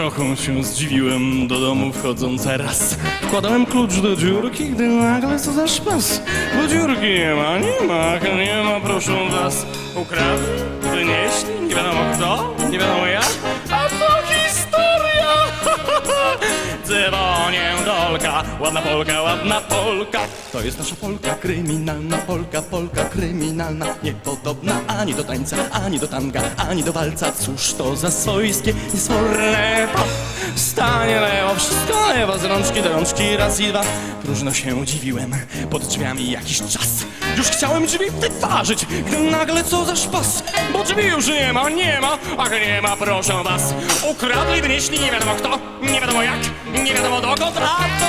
Trochę się zdziwiłem do domu wchodząc raz. Wkładałem klucz do dziurki, gdy nagle co za szpas. Bo dziurki nie ma, nie ma, nie ma, proszę was. Ukradli, wynieśli, nie wiadomo kto, nie wiadomo jak. Ładna polka, ładna polka. To jest nasza polka kryminalna, polka, polka kryminalna. Niepodobna ani do tańca, ani do tanga, ani do walca. Cóż to za swojskie, niesforne pop. Stanie lewo, wszystko lewo, z rączki do rączki, raz i dwa. Próżno się dziwiłem, pod drzwiami jakiś czas. Już chciałem drzwi wytwarzyć, gdy nagle co za szpas. Bo drzwi już nie ma, nie ma, ach nie ma, proszę was. Ukradli, wynieśli, nie wiadomo kto, nie wiadomo jak, nie wiadomo dokąd, a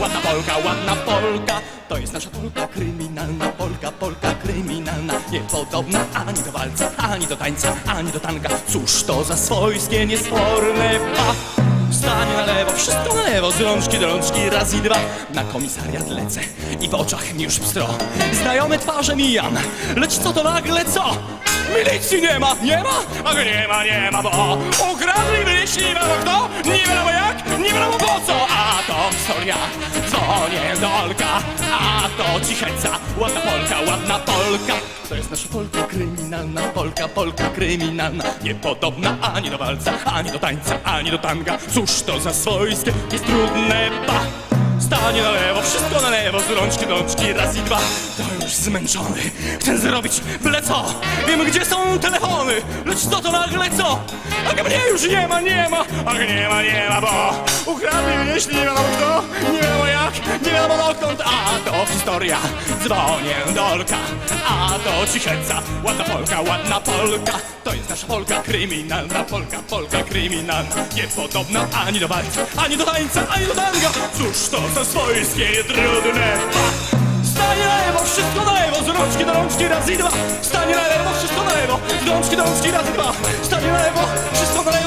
ładna polka, ładna polka. To jest nasza polka kryminalna, polka, polka kryminalna. Niepodobna ani do walca, ani do tańca, ani do tanga. Cóż to za swojskie, niesporne pa. Stanie na lewo, wszystko na lewo, z rączki do rączki, raz i dwa. Na komisariat lecę i w oczach mi już pstro. Znajome twarze mijam, lecz co to nagle co? Milicji nie ma, nie ma? Ach nie ma, nie ma, bo ukradli wiadomo kto, nie wiadomo jak, nie wiadomo po co. A to historia, dzwonię dolka, a to cicheca, ładna polka, ładna polka. To jest nasza polka kryminalna, polka, polka kryminalna. Niepodobna ani do walca, ani do tańca, ani do tanga. Cóż to za swojskie, jest trudne, ba. Stanie na lewo, wszystko na lewo, z rączki do rączki, raz i dwa. To już zmęczony, chcę zrobić byle co. Wiem, gdzie są telefony, lecz co to nagle co? A mnie już nie ma, nie ma, ach nie ma, nie ma, bo ukradli jeśli nie wiadomo kto, nie wiadomo jak, nie wiadomo dokąd, a to historia. Dzwonię dolka, a to cicheca, ładna polka, ładna polka. To jest nasza polka kryminalna, polka, polka kryminalna. Niepodobna ani do walca, ani do tańca, ani do tanga. Cóż to za swojskie, trudne! Stanie lewo, wszystko na lewo, z rączki do rączki, raz i dwa. Stanie lewo, wszystko na lewo, z rączki do rączki, raz i dwa. Stanie lewo, wszystko na lewo,